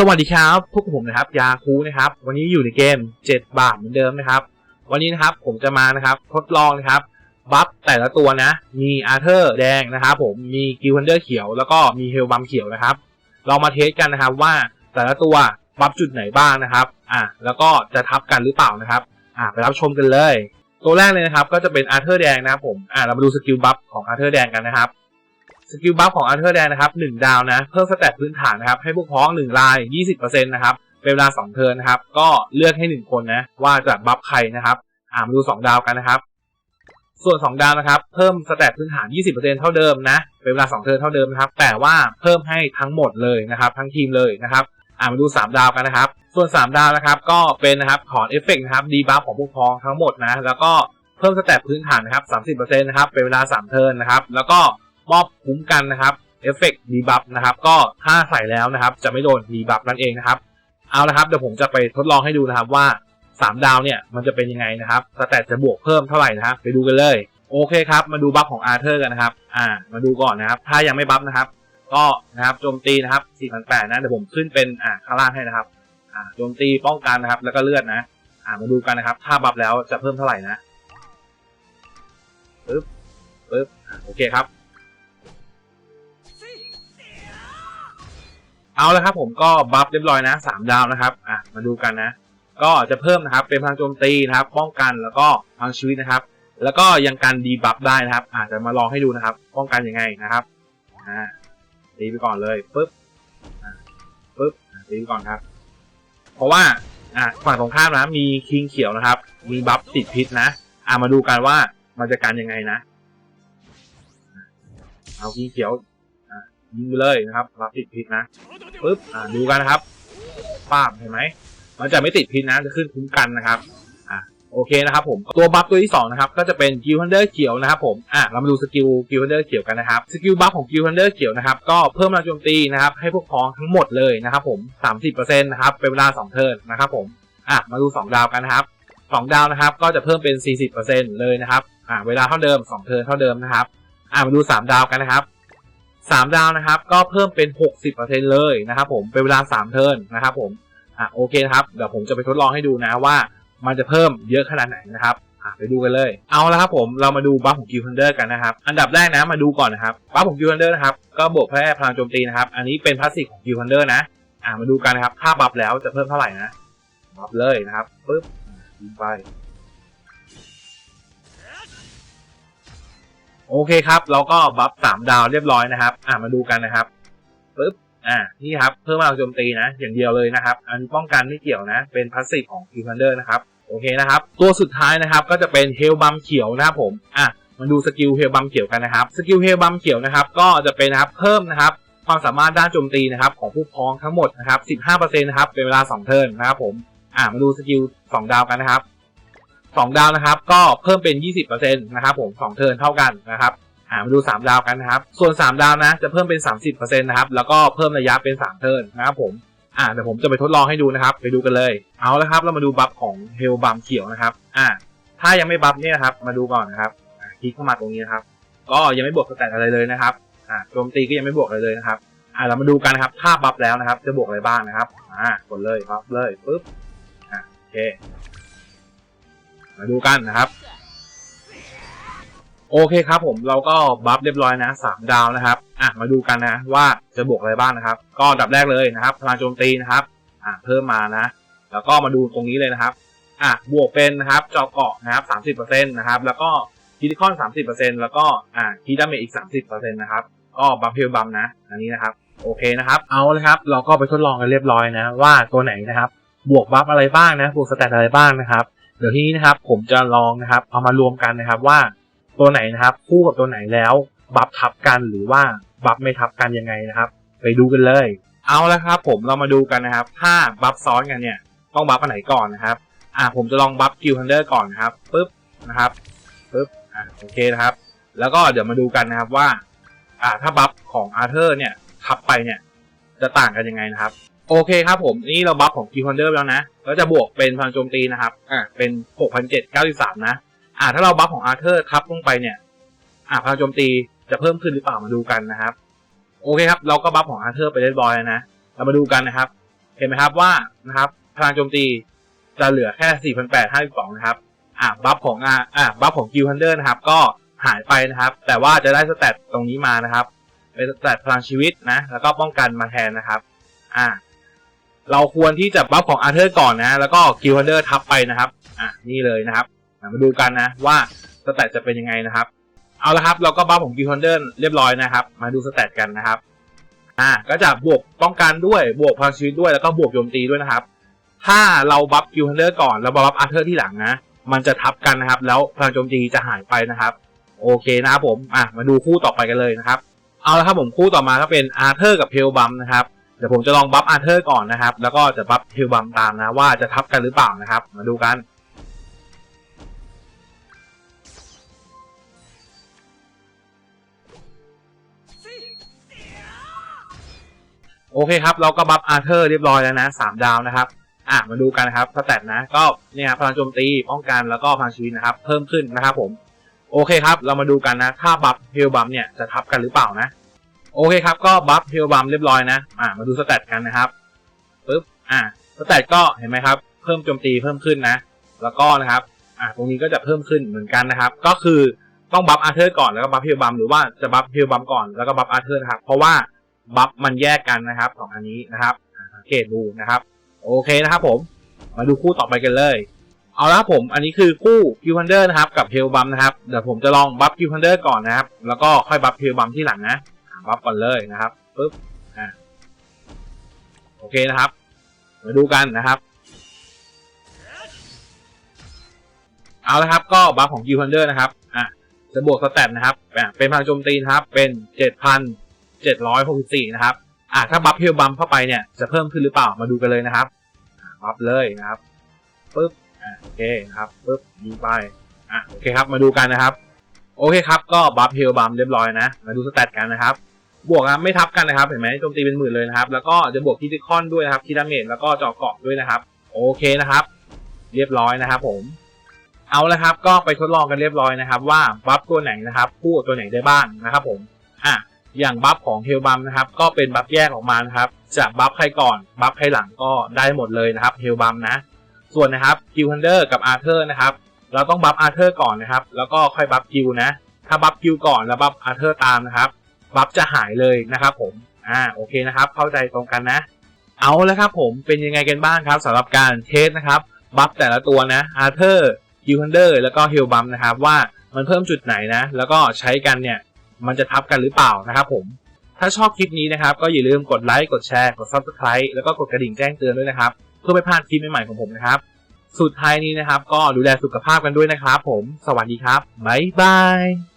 สวัสดีครับพวกผมนะครับยาคูนะครับ วันนี้อยู่ในเกม 7 บาทเหมือนเดิมนะครับ วันนี้นะครับผมจะมานะครับทดลองนะครับบัฟแต่ละตัวนะ มีอาร์เธอร์แดงนะครับผมมีกิวันเดอร์เขียวแล้วก็มีเฮลบัมเขียวนะครับ เรามาเทสกันนะครับว่าแต่ละตัวบัฟจุดไหนบ้างนะครับอะแล้วก็จะทับกันหรือเปล่านะครับอะไปรับชมกันเลย ตัวแรกเลยนะครับก็จะเป็นอาร์เธอร์แดงนะครับผมอะเรามาดูสกิลบัฟของอาร์เธอร์แดงกันนะครับ สกิลบัฟของอาร์เธอร์แดนนะครับ1ดาวนะเพิ่มสแตทพื้นฐานนะครับให้พวกพ้อง1ลาย20%นะครับเป็นเวลา2เทิร์นนะครับ ก็เลือกให้1คนนะว่าจะบัฟใครนะครับอ่ามาดู2ดาวกันนะครับ ส่วน2ดาวนะครับ เพิ่มสแตทพื้นฐาน20%เท่าเดิมนะเป็นเวลา2เทิร์นเท่าเดิมนะครับ แต่ว่าเพิ่มให้ทั้งหมดเลยนะครับ ทั้งทีมเลยนะครับอ่ามาดู3ดาวกันนะครับ ส่วน3ดาวนะครับ ก็เป็นนะครับถอนเอฟเฟกต์นะครับดีบัฟของพวกพ้องทั้งหมดนะแล้วก็เพิ่มสแตทพื้นฐานนะครับ30%นะครับเป็นเวลา3เทิร์นนะครับแล้วก็ มอบคุ้มกันนะครับเอฟเฟกต์ดีบัฟนะครับก็ถ้าใส่แล้วนะครับ จะไม่โดนดีบัฟนั่นเองนะครับเอาละครับเดี๋ยวผมจะไปทดลองให้ดูนะครับว่า 3 ดาวเนี่ยมันจะเป็นยังไงนะครับสแตทจะบวกเพิ่มเท่าไหร่นะครับไปดูกันเลย โอเคครับ มาดูบัฟของอาร์เธอร์กันนะครับอ่ามาดูก่อนนะครับ ถ้ายังไม่บัฟนะครับ ก็นะครับโจมตีนะครับ4,800นะเดี๋ยวผมขึ้นเป็นอ่าข้างล่างให้นะครับอ่าโจมตีป้องกันนะครับ แล้วก็เลือดนะอ่ามาดูกันนะครับ ถ้าบัฟแล้วจะเพิ่มเท่าไหร่นะปึ๊บปึ๊บโอเคครับ เอาละครับผมก็บัฟเรียบร้อยนะสามดาวนะครับอะมาดูกันนะ ก็จะเพิ่มนะครับเป็นพลังโจมตีนะครับป้องกันแล้วก็พลังชีวิตนะครับ แล้วก็ยังการดีบัฟได้นะครับอาจจะมาลองให้ดูนะครับ ป้องกันยังไงนะครับอ่าตีไปก่อนเลยปึ๊บอ่าปึ๊บตีไปก่อนครับ เพราะว่าอะฝั่งตรงข้ามนะมีคิงเขียวนะครับ มีบัฟติดพิษนะอ่ามาดูกันว่ามันจะการยังไงนะ เอาคิงเขียว ยิงไปเลยนะครับบัฟติดพิษนะปึ๊บอ่าดูกันนะครับป้าบเห็นไหมมันจะไม่ติดพิษนะจะขึ้นคุ้มกันนะครับอ่าโอเคนะครับผมตัวบัฟตัวที่สองนะครับก็จะเป็นกิลฮันเดอร์เขียวนะครับผมอ่าเรามาดูสกิลกิลฮันเดอร์เขียวกันนะครับสกิลบัฟของกิลฮันเดอร์เขียวนะครับก็เพิ่มพลังโจมตีนะครับให้พวกพ้องทั้งหมดเลยนะครับผม 30%นะครับเป็นเวลา 2 เทิร์นนะครับผมอ่ามาดู 2 ดาวกันนะครับ 2 ดาวนะครับก็จะเพิ่มเป็น 40%เลยนะครับอ่าเวลาเท่าเดิม 2 เทิร์นเท่าเดิมนะครับอ่ามาดู 3 ดาวกันนะครับ สามดาวนะครับ ก็เพิ่มเป็นหกสิบเปอร์เซ็นเลยนะครับผมเป็นเวลาสามเทิร์นนะครับผมอะโอเคครับเดี๋ยวผมจะไปทดลองให้ดูนะว่ามันจะเพิ่มเยอะขนาดไหนนะครับอะไปดูกันเลย เอาละครับผมเรามาดูบัฟของกิลฮันเดอร์กันนะครับ อันดับแรกนะมาดูก่อนนะครับบัฟของกิลฮันเดอร์นะครับก็บวกแค่พลังโจมตีนะครับ อันนี้เป็นพาสซีฟของกิลฮันเดอร์นะ อะมาดูกันนะครับถ้าบัฟแล้วจะเพิ่มเท่าไหร่นะบัฟเลยนะครับปึ๊บยิงไป โอเคครับ เราก็บัฟสามดาวเรียบร้อยนะครับ อ่ามาดูกันนะครับปึ๊บอ่านี่ครับเพิ่มพลังโจมตีนะ อย่างเดียวเลยนะครับ อันป้องกันไม่เกี่ยวนะ เป็นพาสซีฟของคิวคันเดอร์นะครับโอเคนะครับ ตัวสุดท้ายนะครับก็จะเป็นเฮลบัมเขียวนะครับผมอะมาดูสกิลเฮลบัมเขียวกันนะครับสกิลเฮลบัมเขียวนะครับ ก็จะเป็นนะครับเพิ่มนะครับความสามารถด้านโจมตีนะครับของผู้พ้องทั้งหมดนะครับ 15%นะครับเป็นเวลา 2 เทิร์นนะครับผม อ่ามาดูสกิล 2 ดาวกันนะครับ 2 ดาวนะครับ ก็เพิ่มเป็น 20%นะครับผม2เทิร์นเท่ากันนะครับอ่ามาดู 3 ดาวกันนะครับ ส่วน 3 ดาวนะ จะเพิ่มเป็น 30%นะครับ แล้วก็เพิ่มระยะเป็น 3 เทิร์นนะครับผมอ่าเดี๋ยวผมจะไปทดลองให้ดูนะครับ ไปดูกันเลย เอาละครับ เรามาดูบัฟของเฮลบัมเขียวนะครับ อ่า ถ้ายังไม่บัฟเนี่ยนะครับ มาดูก่อนนะครับคลิกเข้ามาตรงนี้นะครับ ก็ยังไม่บวกสแตทอะไรเลยนะครับ อ่าโจมตีก็ยังไม่บวกอะไรเลยนะครับ อ่า เรามาดูกันนะครับ ถ้าบัฟแล้วนะครับ จะบวกอะไรบ้างนะครับ อ่า กดเลยบัฟเลยปุ๊บ อ่า โอเค มาดูกันนะครับ โอเคครับผมเราก็บัฟเรียบร้อยนะสามดาวนะครับอะมาดูกันนะว่าจะบวกอะไรบ้างนะครับ ก็ดับแรกเลยนะครับพลังโจมตีนะครับอะเพิ่มมานะ แล้วก็มาดูตรงนี้เลยนะครับอะบวกเป็นนะครับเจาะเกาะนะครับสามสิบเปอร์เซ็นต์นะครับ แล้วก็คิดิคอนสามสิบเปอร์เซ็นต์แล้วก็อะคีดาเมจอีกสามสิบเปอร์เซ็นต์นะครับก็บัฟเพิลบัมนะ อันนี้นะครับโอเคนะครับ เอาเลยครับ เราก็ไปทดลองกันเรียบร้อยนะ ว่าตัวไหนนะครับ บวกบัฟอะไรบ้างนะ บวกสแตทอะไรบ้างนะครับ เดี๋ยวทีนี้นะครับผมจะลองนะครับ เอามารวมกันนะครับว่าตัวไหนนะครับ คู่กับตัวไหนแล้ว บัฟทับกันหรือว่าบัฟไม่ทับกันยังไงนะครับ ไปดูกันเลย เอาละครับ ผมเรามาดูกันนะครับ ถ้าบัฟซ้อนกันเนี่ยต้องบัฟอันไหนก่อนนะครับอ่าผมจะลองบัฟกิลฮันเดอร์ก่อนนะครับปึ๊บนะครับปึ๊บอ่าโอเคนะครับ แล้วก็เดี๋ยวมาดูกันนะครับว่าอ่าถ้าบัฟของอาร์เธอร์เนี่ยทับไปเนี่ยจะต่างกันยังไงนะครับ โอเคครับผม นี่เราบัฟของกิลฮันเดอร์แล้วนะก็จะบวกเป็นพลังโจมตีนะครับ อ่าเป็น 6,793 นะ อ่า ถ้าเราบัฟของอาร์เธอร์ทับลงไปเนี่ย อ่าพลังโจมตีจะเพิ่มขึ้นหรือเปล่ามาดูกันนะครับ โอเคครับ เราก็บัฟของอาร์เธอร์ไปเรียบร้อยแล้วนะ เรามาดูกันนะครับ เห็นไหมครับว่านะครับพลังโจมตีจะเหลือแค่ 4,852 นะครับ อะบัฟของอะอะบัฟของกิลฮันเดอร์นะครับ ก็หายไปนะครับ แต่ว่าจะได้สเตตตรงนี้มานะครับ เป็นสเตตพลังชีวิตนะ แล้วก็ป้องกันมาแทนนะครับ อะ เราควรที่จะบัฟของอาร์เธอร์ก่อนนะ แล้วก็กิลฮันเดอร์ทับไปนะครับ อะนี่เลยนะครับมาดูกันนะว่าสเตตจะเป็นยังไงนะครับ เอาละครับเราก็บัฟของกิลฮันเดอร์เรียบร้อยนะครับ มาดูสเตตกันนะครับ อ่าก็จะบวกป้องกันด้วยบวกพลังชีวิตด้วยแล้วก็บวกโจมตีด้วยนะครับ ถ้าเราบัฟกิลฮันเดอร์ก่อนแล้วบัฟอาร์เธอร์ที่หลังนะ มันจะทับกันนะครับ แล้วพลังโจมตีจะหายไปนะครับ โอเคนะครับผมอะมาดูคู่ต่อไปกันเลยนะครับ เอาละครับผมคู่ต่อมาก็เป็นอาร์เธอร์กับเพลบัมนะครับ เดี๋ยวผมจะลองบัฟอาร์เธอร์ก่อนนะครับ แล้วก็จะบัฟเพลบัมตามนะ ว่าจะทับกันหรือเปล่านะครับ มาดูกัน โอเคครับ เราก็บัฟอาร์เธอร์เรียบร้อยแล้วนะสามดาวนะครับอะมาดูกันนะครับสแตทนะก็เนี่ยพลังโจมตีป้องกันแล้วก็พลังชีวิตนะครับ เพิ่มขึ้นนะครับผม โอเคครับ เรามาดูกันนะ ถ้าบัฟเฮลบัมเนี่ยจะทับกันหรือเปล่านะ โอเคครับ ก็บัฟเฮลบัมเรียบร้อยนะ อะมาดูสแตทกันนะครับปึ๊บ อะสแตทก็เห็นไหมครับ เพิ่มโจมตีเพิ่มขึ้นนะ แล้วก็นะครับ อะตรงนี้ก็จะเพิ่มขึ้นเหมือนกันนะครับ ก็คือต้องบัฟอาร์เธอร์ก่อนแล้วก็บัฟเฮลบัมหรือว่าจะบัฟเฮลบัมก่อนแล้วก็บัฟอาร์เธอร์นะครับ เพราะว่าบัฟมันแยกกันนะครับสองอันนี้นะครับอะสังเกตดูนะครับ โอเคนะครับผม มาดูคู่ต่อไปกันเลย เอาละครับผมอันนี้คือคู่คิวพันเดอร์นะครับกับเฮลบัมนะครับ เดี๋ยวผมจะลองบัฟคิวพันเดอร์ก่อนนะครับ แล้วก็ค่อยบัฟเฮลบัมที่หลังนะ บัฟก่อนเลยนะครับปึ๊บอ่าโอเคนะครับมาดูกันนะครับ เอาละครับก็บัฟของคิวพันเดอร์นะครับอะจะบวกสแตทนะครับเป็นพลังโจมตีนะครับ เป็นเจ็ดพันเจ็ดร้อยหกสิบสี่นะครับอะถ้าบัฟเฮลบัมเข้าไปเนี่ยจะเพิ่มขึ้นหรือเปล่ามาดูกันเลยนะครับบัฟเลยนะครับปึ๊บอ่าโอเคนะครับปึ๊บยิงไปอะโอเคครับมาดูกันนะครับ โอเคครับก็บัฟเฮลบัมเรียบร้อยนะ มาดูสแตทกันนะครับ บวกครับไม่ทับกันนะครับเห็นไหมโจมตีเป็นหมื่นเลยนะครับ แล้วก็จะบวกคิติคอนด้วยนะครับคิดาเมจแล้วก็จาะเกาะด้วยนะครับ โอเคนะครับ เรียบร้อยนะครับ ผม เอาละครับ ก็ไปทดลองกันเรียบร้อยนะครับ ว่าบัฟตัวไหนนะครับคู่ตัวไหนได้บ้างนะครับ ผมอะอย่างบัฟของเฮลบัมนะครับ ก็เป็นบัฟแยกออกมานะครับจะบัฟใครก่อนบัฟใครหลังก็ได้หมดเลยนะครับเฮลบัมนะ ส่วนนะครับกิลฮันเดอร์กับอาร์เธอร์นะครับ เราต้องบัฟอาร์เธอร์ก่อนนะครับ แล้วก็ค่อยบัฟกิลนะ ถ้าบัฟกิลก่อนแล้วบัฟอาร์เธอร์ตามนะครับ บัฟจะหายเลยนะครับผมอ่าโอเคนะครับ เข้าใจตรงกันนะ เอาแล้วครับผมเป็นยังไงกันบ้างครับสำหรับการเทสนะครับบัฟแต่ละตัวนะอาร์เธอร์กิลฮันเดอร์แล้วก็เฮลบัมนะครับว่ามันเพิ่มจุดไหนนะ แล้วก็ใช้กันเนี่ย มันจะทับกันหรือเปล่านะครับผมถ้าชอบคลิปนี้นะครับ ก็อย่าลืมกดไลค์กดแชร์กด Subscribe แล้วก็กดกระดิ่งแจ้งเตือนด้วยนะครับ เพื่อไม่พลาดคลิปใหม่ๆของผมนะครับ สุดท้ายนี้นะครับ ก็ดูแลสุขภาพกันด้วยนะครับ ผม สวัสดีครับบ๊ายบาย